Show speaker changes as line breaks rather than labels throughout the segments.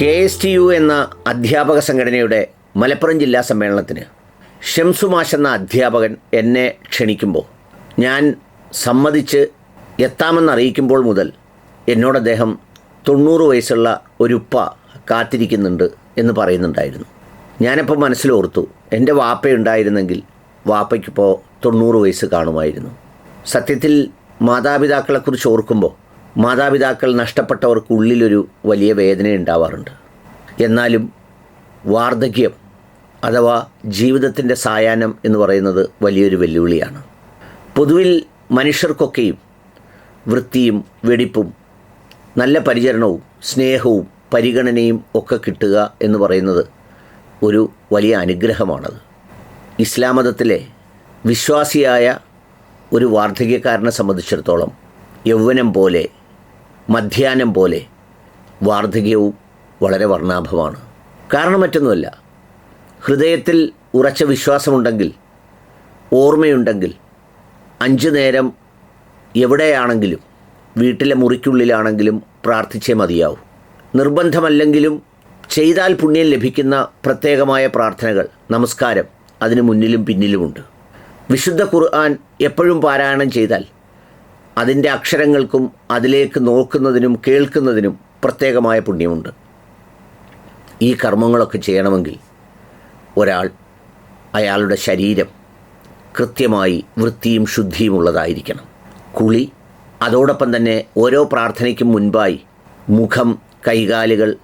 K S T U എന്ന അധ്യാപക സംഘടനയുടെ മലപ്പുറം ജില്ലാ സമ്മേളനത്തിന് ഷംസുമാഷ് എന്ന അധ്യാപകൻ എന്നെ ക്ഷണിക്കുമ്പോൾ ഞാൻ സമ്മതിച്ച് എത്താമെന്ന് അറിയിക്കുമ്പോൾ മുതൽ എന്നോട് അദ്ദേഹം തൊണ്ണൂറ് വയസ്സുള്ള ഒരു ഉപ്പ കാത്തിരിക്കുന്നുണ്ട് എന്ന് പറയുന്നുണ്ടായിരുന്നു. ഞാനപ്പോൾ മനസ്സിലോർത്തു എന്റെ വാപ്പയുണ്ടായിരുന്നെങ്കിൽ വാപ്പയ്ക്കിപ്പോൾ തൊണ്ണൂറ് വയസ്സ് കാണുമായിരുന്നു. സത്യത്തിൽ മാതാപിതാക്കളെക്കുറിച്ച് ഓർക്കുമ്പോൾ മാതാപിതാക്കൾ നഷ്ടപ്പെട്ടവർക്ക് ഉള്ളിലൊരു വലിയ വേദന ഉണ്ടാവാറുണ്ട്. എന്നാലും വാർദ്ധക്യം അഥവാ ജീവിതത്തിന്റെ സായാഹ്നം എന്ന് പറയുന്നത് വലിയൊരു വെല്ലുവിളിയാണ്. പൊതുവിൽ മനുഷ്യർക്കൊക്കെയും വൃത്തിയും വെടിപ്പും നല്ല പരിചരണവും സ്നേഹവും പരിഗണനയും ഒക്കെ കിട്ടുക എന്ന് പറയുന്നത് ഒരു വലിയ അനുഗ്രഹമാണത്. ഇസ്ലാം മതത്തിലെ വിശ്വാസിയായ ഒരു വാർദ്ധക്യക്കാരനെ സംബന്ധിച്ചിടത്തോളം യൗവനം പോലെ മധ്യാഹ്നം പോലെ വാർദ്ധക്യവും വളരെ വർണാഭമാണ്. കാരണം മറ്റൊന്നുമല്ല. ഹൃദയത്തിൽ ഉറച്ച വിശ്വാസമുണ്ടെങ്കിൽ ഓർമ്മയുണ്ടെങ്കിൽ അഞ്ചു നേരം എവിടെയാണെങ്കിലും വീട്ടിലെ മുറിക്കുള്ളിലാണെങ്കിലും പ്രാർത്ഥിച്ചേ മതിയാവും. നിർബന്ധമല്ലെങ്കിലും ചെയ്താൽ പുണ്യം ലഭിക്കുന്ന പ്രത്യേകമായ പ്രാർത്ഥനകൾ നമസ്കാരം അതിനു മുന്നിലും പിന്നിലുമുണ്ട്. വിശുദ്ധ ഖുർആൻ എപ്പോഴും പാരായണം ചെയ്താൽ അതിന്റെ അക്ഷരങ്ങൾക്കും അതിലേക്ക് നോക്കുന്നതിനും കേൾക്കുന്നതിനും പ്രത്യേകമായ പുണ്യമുണ്ട്. ഈ കർമ്മങ്ങളൊക്കെ ചെയ്യണമെങ്കിൽ ഒരാൾ അയാളുടെ ശരീരം കൃത്യമായി വൃത്തിയും ശുദ്ധിയും ഉള്ളതായിരിക്കണം. കുളി അതോടൊപ്പം തന്നെ ഓരോ പ്രാർത്ഥനയ്ക്കും മുൻപായി മുഖം കൈകാലുകൾ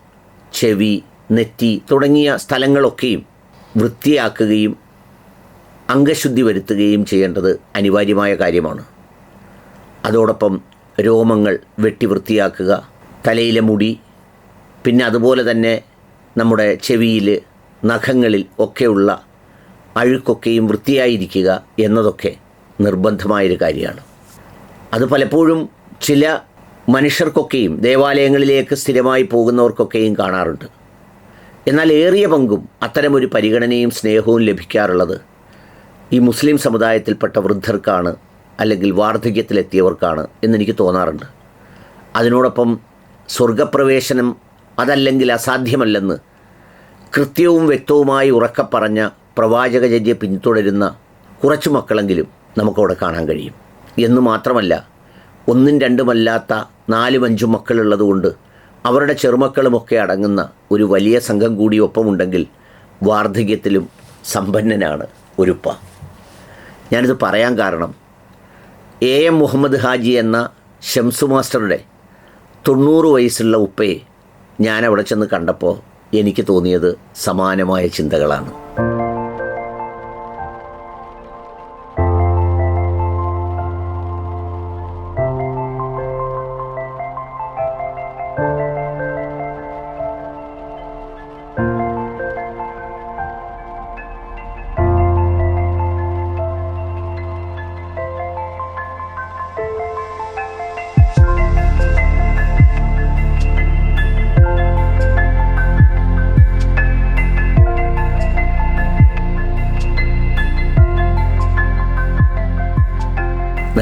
ചെവി നെറ്റി തുടങ്ങിയ സ്ഥലങ്ങളൊക്കെയും വൃത്തിയാക്കുകയും അംഗശുദ്ധി വരുത്തുകയും ചെയ്യേണ്ടത് അനിവാര്യമായ കാര്യമാണ്. അതോടൊപ്പം രോമങ്ങൾ വെട്ടി വൃത്തിയാക്കുക തലയിലെ മുടി പിന്നെ അതുപോലെ തന്നെ നമ്മുടെ ചെവിയിൽ നഖങ്ങളിൽ ഒക്കെയുള്ള അഴുക്കൊക്കെയും വൃത്തിയായിരിക്കുക എന്നതൊക്കെ നിർബന്ധമായൊരു കാര്യമാണ്. അത് പലപ്പോഴും ചില മനുഷ്യർക്കൊക്കെയും ദേവാലയങ്ങളിലേക്ക് സ്ഥിരമായി പോകുന്നവർക്കൊക്കെയും കാണാറുണ്ട്. എന്നാൽ ഏറിയ പങ്കും അത്തരമൊരു പരിഗണനയും സ്നേഹവും ലഭിക്കാറുള്ളത് ഈ മുസ്ലിം സമുദായത്തിൽപ്പെട്ട വൃദ്ധർക്കാണ് അല്ലെങ്കിൽ വാർദ്ധക്യത്തിലെത്തിയവർക്കാണ് എന്നെനിക്ക് തോന്നാറുണ്ട്. അതിനോടൊപ്പം സ്വർഗപ്രവേശനം അതല്ലെങ്കിൽ അസാധ്യമല്ലെന്ന് കൃത്യവും വ്യക്തവുമായി ഉറക്കെ പറഞ്ഞ പ്രവാചകചര്യ പിന്തുടരുന്ന കുറച്ചു മക്കളെങ്കിലും നമുക്കവിടെ കാണാൻ കഴിയും. എന്ന് മാത്രമല്ല ഒന്നും രണ്ടുമല്ലാത്ത നാലും അഞ്ചും മക്കളുള്ളതുകൊണ്ട് അവരുടെ ചെറുമക്കളുമൊക്കെ അടങ്ങുന്ന ഒരു വലിയ സംഘം കൂടി ഒപ്പമുണ്ടെങ്കിൽ വാർദ്ധക്യത്തിലും സമ്പന്നനാണ് ഒരുപ്പ. ഞാനിത് പറയാൻ കാരണം എ എം മുഹമ്മദ് ഹാജി എന്ന ഷംസു മാസ്റ്ററുടെ തൊണ്ണൂറ് വയസ്സുള്ള ഉപ്പയെ ഞാൻ അവിടെ ചെന്ന് കണ്ടപ്പോൾ എനിക്ക് തോന്നിയത് സമാനമായ ചിന്തകളാണ്.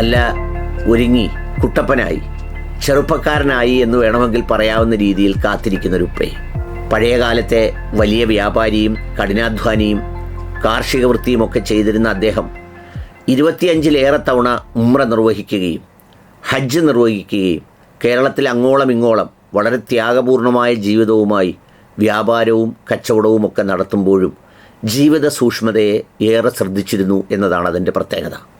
നല്ല ഒരുങ്ങി കുട്ടപ്പനായി ചെറുപ്പക്കാരനായി എന്ന് വേണമെങ്കിൽ പറയാവുന്ന രീതിയിൽ കാത്തിരിക്കുന്നൊരു ഉപ്പേ പഴയ കാലത്തെ വലിയ വ്യാപാരിയും കഠിനാധ്വാനിയും കാർഷിക വൃത്തിയുമൊക്കെ ചെയ്തിരുന്ന അദ്ദേഹം ഇരുപത്തിയഞ്ചിലേറെ തവണ ഉമ്ര നിർവഹിക്കുകയും ഹജ്ജ് നിർവഹിക്കുകയും കേരളത്തിൽ അങ്ങോളം ഇങ്ങോളം വളരെ ത്യാഗപൂർണമായ ജീവിതവുമായി വ്യാപാരവും കച്ചവടവും ഒക്കെ നടത്തുമ്പോഴും ജീവിത സൂക്ഷ്മതയെ ഏറെ ശ്രദ്ധിച്ചിരുന്നു എന്നതാണ് അതിന്റെ പ്രത്യേകത.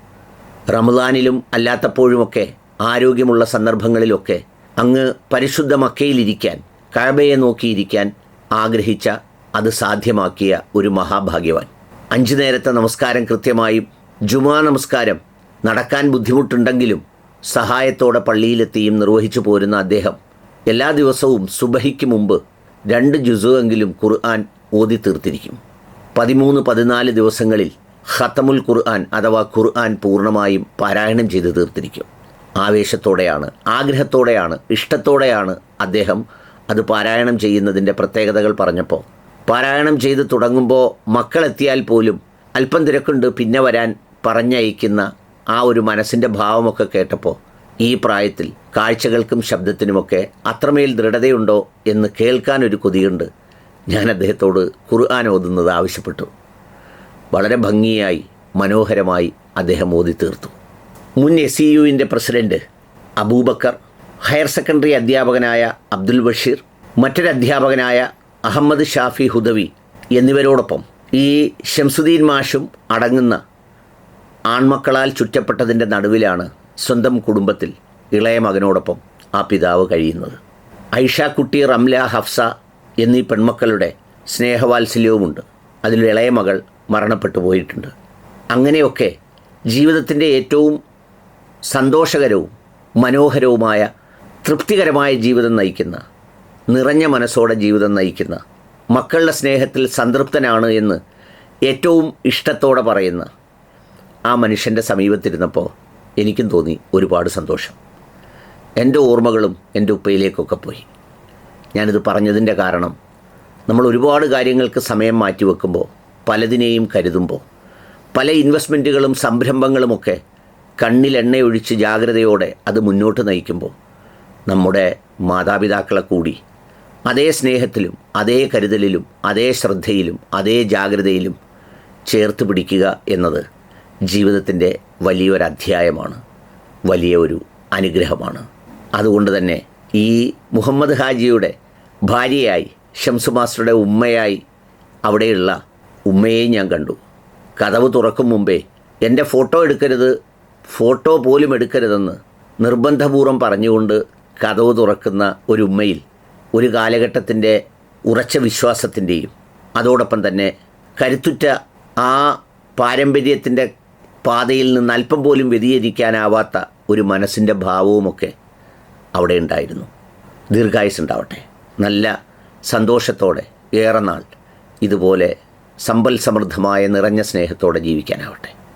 റമദാനിലും അല്ലാത്തപ്പോഴുമൊക്കെ ആരോഗ്യമുള്ള സന്ദർഭങ്ങളിലൊക്കെ അങ്ങ് പരിശുദ്ധ മക്കയിലിരിക്കാൻ കഴബയെ നോക്കിയിരിക്കാൻ ആഗ്രഹിച്ച അത് സാധ്യമാക്കിയ ഒരു മഹാഭാഗ്യവാൻ. അഞ്ചു നേരത്തെ നമസ്കാരം കൃത്യമായും ജുമാ നമസ്കാരം നടക്കാൻ ബുദ്ധിമുട്ടുണ്ടെങ്കിലും സഹായത്തോടെ പള്ളിയിലെത്തിയും നിർവഹിച്ചു പോരുന്ന അദ്ദേഹം എല്ലാ ദിവസവും സുബഹിക്ക് മുമ്പ് രണ്ട് ജുസുവെങ്കിലും ഖുർആൻ ഓതി തീർത്തിരിക്കും പതിമൂന്ന് പതിനാല് ദിവസങ്ങളിൽ ഖത്തമുൽ ഖുർആൻ അഥവാ ഖുർആൻ പൂർണമായും പാരായണം ചെയ്ത് തീർത്തിരിക്കും. ആവേശത്തോടെയാണ് ആഗ്രഹത്തോടെയാണ് ഇഷ്ടത്തോടെയാണ് അദ്ദേഹം അത് പാരായണം ചെയ്യുന്നതിന്റെ പ്രത്യേകതകൾ പറഞ്ഞപ്പോൾ. പാരായണം ചെയ്ത് തുടങ്ങുമ്പോൾ മക്കളെത്തിയാൽ പോലും അല്പം തിരക്കുണ്ട് പിന്നെ വരാൻ പറഞ്ഞയക്കുന്ന ആ ഒരു മനസ്സിന്റെ ഭാവമൊക്കെ കേട്ടപ്പോൾ ഈ പ്രായത്തിൽ കാഴ്ചകൾക്കും ശബ്ദത്തിനുമൊക്കെ അത്രമേൽ ദൃഢതയുണ്ടോ എന്ന് കേൾക്കാൻ ഒരു കൊതിയുണ്ട്. ഞാൻ അദ്ദേഹത്തോട് ഖുർആൻ ഓതുന്നത് ആവശ്യപ്പെട്ടു. വളരെ ഭംഗിയായി മനോഹരമായി അദ്ദേഹം ഓതി തീർത്തു. മുൻ എസ് സി യുവിന്റെ പ്രസിഡന്റ് അബൂബക്കർ ഹയർ സെക്കൻഡറി അധ്യാപകനായ അബ്ദുൽ ബഷീർ മറ്റൊരു അധ്യാപകനായ അഹമ്മദ് ഷാഫി ഹുദവി എന്നിവരോടൊപ്പം ഈ ഷംസുദ്ദീൻ മാഷും അടങ്ങുന്ന ആൺമക്കളാൽ ചുറ്റപ്പെട്ടതിന്റെ നടുവിലാണ് സ്വന്തം കുടുംബത്തിൽ ഇളയ മകനോടൊപ്പം ആ പിതാവ് കഴിയുന്നത്. ഐഷാക്കുട്ടി റംല ഹഫ്സ എന്നീ പെൺമക്കളുടെ സ്നേഹവാത്സല്യവുമുണ്ട്. അതിൽ ഇളയ മകൾ മരണപ്പെട്ടു പോയിട്ടുണ്ട്. അങ്ങനെയൊക്കെ ജീവിതത്തിന്റെ ഏറ്റവും സന്തോഷകരവും മനോഹരവുമായ തൃപ്തികരമായ ജീവിതം നയിക്കുന്ന നിറഞ്ഞ മനസ്സോടെ ജീവിതം നയിക്കുന്ന മക്കളുടെ സ്നേഹത്തിൽ സംതൃപ്തനാണ് എന്ന് ഏറ്റവും ഇഷ്ടത്തോടെ പറയുന്ന ആ മനുഷ്യന്റെ സമീപത്തിരുന്നപ്പോൾ എനിക്കും തോന്നി ഒരുപാട് സന്തോഷം. എന്റെ ഓർമ്മകളും എന്റെ ഉപ്പയിലേക്കൊക്കെ പോയി. ഞാനിത് പറഞ്ഞതിന്റെ കാരണം നമ്മൾ ഒരുപാട് കാര്യങ്ങൾക്ക് സമയം മാറ്റിവെക്കുമ്പോൾ പലതിനെയും കരുതുമ്പോൾ പല ഇൻവെസ്റ്റ്മെന്റുകളും സംരംഭങ്ങളുമൊക്കെ കണ്ണിലെണ്ണയൊഴിച്ച് ജാഗ്രതയോടെ അത് മുന്നോട്ട് നയിക്കുമ്പോൾ നമ്മുടെ മാതാപിതാക്കളെ കൂടി അതേ സ്നേഹത്തിലും അതേ കരുതലിലും അതേ ശ്രദ്ധയിലും അതേ ജാഗ്രതയിലും ചേർത്ത് പിടിക്കുക എന്നത് ജീവിതത്തിന്റെ വലിയൊരു അധ്യായമാണ് വലിയ ഒരു അനുഗ്രഹമാണ്. അതുകൊണ്ട് തന്നെ ഈ മുഹമ്മദ് ഹാജിയുടെ ഭാര്യയായി ഷംസു മാസ്റ്ററുടെ ഉമ്മയായി അവിടെയുള്ള ഉമ്മയെയും ഞാൻ കണ്ടു. കഥവ് തുറക്കും മുമ്പേ എന്റെ ഫോട്ടോ എടുക്കരുത് ഫോട്ടോ പോലും എടുക്കരുതെന്ന് നിർബന്ധപൂർവം പറഞ്ഞുകൊണ്ട് കഥവ് തുറക്കുന്ന ഒരു ഉമ്മയിൽ ഒരു കാലഘട്ടത്തിന്റെ ഉറച്ച വിശ്വാസത്തിന്റെയും അതോടൊപ്പം തന്നെ കരുത്തുറ്റ ആ പാരമ്പര്യത്തിന്റെ പാതയിൽ നിന്ന് അല്പം പോലും വ്യതിചരിക്കാനാവാത്ത ഒരു മനസ്സിന്റെ ഭാവവുമൊക്കെ അവിടെ ഉണ്ടായിരുന്നു. ദീർഘായുസ് ഉണ്ടാവട്ടെ. നല്ല സന്തോഷത്തോടെ ഏറെ നാൾ ഇതുപോലെ സമ്പൽ സമൃദ്ധമായ നിറഞ്ഞ സ്നേഹത്തോടെ ജീവിക്കാനാവട്ടെ.